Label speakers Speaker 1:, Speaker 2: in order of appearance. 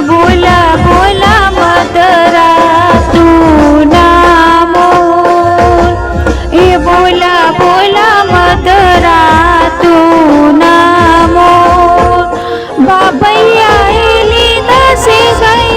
Speaker 1: बोला बोला मतरा तू नामोल हे बोला बोला मतरा तू नामोल बाबैया हे लीला से गई